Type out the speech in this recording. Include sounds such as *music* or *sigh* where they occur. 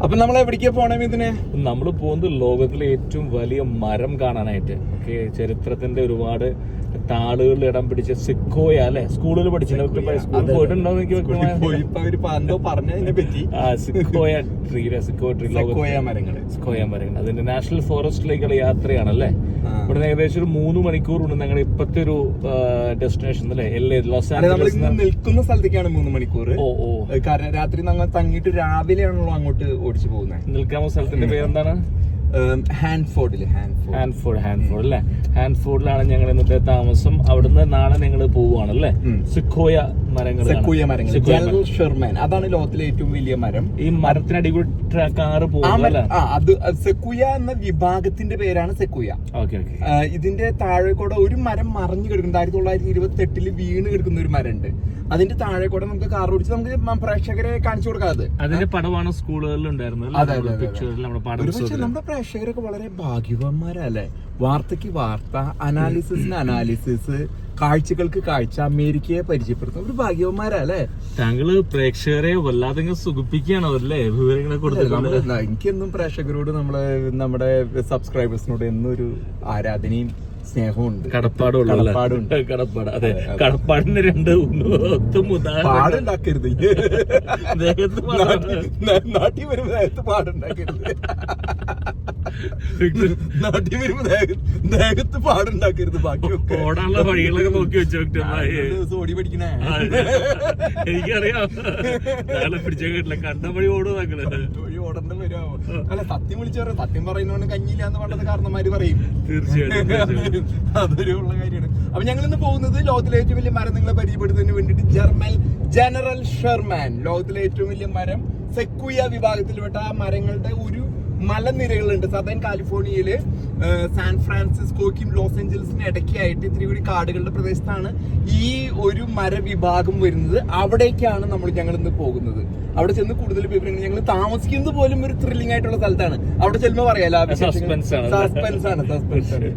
അപ്പൊ നമ്മൾ എവിടേക്കാ പോണേ ഇതിന് നമ്മൾ പോകുന്നത് ലോകത്തിലെ ഏറ്റവും വലിയ മരം കാണാനായിട്ട്. ഓക്കെ ചരിത്രത്തിന്റെ ഒരുപാട് താളുകളിൽ ഇടം പിടിച്ച സിക്കോയ അല്ലെ? സ്കൂളിൽ പഠിച്ചില്ല സ്കൂളിൽ പോയിട്ടുണ്ടോ sequoia tree sequoia tree sequoia മരങ്ങൾ അതിന്റെ നാഷണൽ ഫോറസ്റ്റിലേക്കുള്ള യാത്രയാണല്ലേ അല്ലെ? ഇവിടെ ഏകദേശം ഒരു മൂന്ന് മണിക്കൂർ ഉണ്ട് ഞങ്ങളുടെ ഇപ്പത്തെ ഒരു ഡെസ്റ്റിനേഷൻ അല്ലേ? എല്ലേ ലോസ് ആഞ്ചലസ് നിൽക്കുന്ന സ്ഥലത്തേക്കാണ് മൂന്ന് മണിക്കൂർ ഓ ഓ. കാരണം രാത്രി നമ്മൾ തങ്ങിയിട്ട് രാവിലെയാണല്ലോ അങ്ങോട്ട് ഓടിച്ചു പോകുന്നത്. നിൽക്കാമോ സ്ഥലത്തിന്റെ പേരെന്താണ്? ഹാൻഡ്ഫോർഡ് ഹാൻഫോർഡ്. ഹാൻഫോർഡ് അല്ലേ? ഹാൻഫോർഡിലാണ് ഞങ്ങൾ ഇന്നത്തെ താമസം. അവിടുന്ന് നാളെ ഞങ്ങൾ പോവുകയാണല്ലേ? സിക്കോയ മരങ്ങൾ. സെക്കൂയ മരങ്ങൾ. ഷെർമാൻ. അതാണ് ലോകത്തിലെ ഏറ്റവും വലിയ മരം. ഈ മരത്തിനടി കാറ് അത് സെക്കുയ എന്ന വിഭാഗത്തിന്റെ പേരാണ് സെക്കുയ. ഇതിന്റെ താഴെ കൂടെ ഒരു മരം മറിഞ്ഞു കിടക്കുന്നുണ്ട് ആയിരത്തി തൊള്ളായിരത്തി ഇരുപത്തി എട്ടിൽ വീണ് കിടക്കുന്ന ഒരു മരം ഉണ്ട് അതിന്റെ താഴെ കൂടെ നമുക്ക് കാർ ഓടിച്ച് നമുക്ക് പ്രേക്ഷകരെ കാണിച്ചു കൊടുക്കാതെ അതിന്റെ പടമാണ് സ്കൂളുകളിൽ ഉണ്ടായിരുന്നത് നമ്മുടെ പ്രേക്ഷകരൊക്കെ വളരെ ഭാഗ്യവാന്മാരല്ലേ വാർത്തക്ക് വാർത്ത അനാലിസിസിന് അനാലിസിസ് കാഴ്ചകൾക്ക് കാഴ്ച അമേരിക്കയെ പരിചയപ്പെടുത്തുന്ന ഒരു ഭാഗ്യവന്മാരാ അല്ലേ താങ്കൾ പ്രേക്ഷകരെ വല്ലാതെ സുഖിപ്പിക്കുകയാണോ അല്ലേ വിവരങ്ങളെ ന- എനിക്കെന്നും പ്രേക്ഷകരോട് നമ്മൾ നമ്മുടെ സബ്സ്ക്രൈബേഴ്സിനോട് എന്നും ഒരു ആരാധനയും സ്നേഹമുണ്ട് കടപ്പാടുണ്ട്. *laughs* കടപ്പാട്. അതെ കടപ്പാടിന് രണ്ട് പാടുണ്ടാക്കരുത്. *laughs* നാട്ടിൽ പാടുണ്ടാക്കരുത്. *laughs* നാട്ടിൽ വരുമ്പോ ദേഹ- ദേഹത്ത് പാടുണ്ടാക്കരുത് ബാക്കിയൊക്കെ. ഓടാനുള്ള വഴികളൊക്കെ നോക്കി വെച്ചു ഓടി പഠിക്കണേ. എനിക്കറിയാം. പിടിച്ച കേട്ടില്ല. കണ്ട വഴി ഓടും താങ്കൾ. വഴി ഓടേണ്ട വരുമോ അല്ല സത്യം വിളിച്ചു പറയാം സത്യം പറയുന്നോണ്ട് കഞ്ഞില്ല എന്ന് പറഞ്ഞത് കാരണന്മാര് പറയും. തീർച്ചയായിട്ടും. അതൊരു ഉള്ള കാര്യമാണ്. അപ്പൊ ഞങ്ങൾ ഇന്ന് പോകുന്നത് ലോകത്തിലെ ഏറ്റവും വലിയ മരം നിങ്ങളെ പരിചയപ്പെടുത്തുന്നതിന് വേണ്ടിയിട്ട് ജർമ്മൻ ജനറൽ ഷെർമാൻ. ലോകത്തിലെ ഏറ്റവും വലിയ മരം സെക്കുയ വിഭാഗത്തിൽപ്പെട്ട ആ മരങ്ങളുടെ ഒരു മലനിരകളുണ്ട്. സദേൺ കാലിഫോർണിയയിൽ സാൻ ഫ്രാൻസിസ്കോയ്ക്കും ലോസ് ഏഞ്ചൽസിനും ഇടയ്ക്കായിട്ട് ഇത്തിരി കൂടി കാടുകളുടെ പ്രദേശത്താണ് ഈ ഒരു മരവിഭാഗം വരുന്നത്. അവിടേക്കാണ് നമ്മൾ ഞങ്ങൾ ഇന്ന് പോകുന്നത്. അവിടെ ചെന്ന് കൂടുതൽ വിവരങ്ങൾ ഞങ്ങൾ താമസിക്കുന്നത് പോലും ഒരു ത്രില്ലിംഗ് ആയിട്ടുള്ള സ്ഥലത്താണ്. അവിടെ ചെല്ലുമ്പോൾ പറയാലോ Suspense ആണ്. സസ്പെൻസ് ആണ് സസ്പെൻസ് *laughs* ആണ്.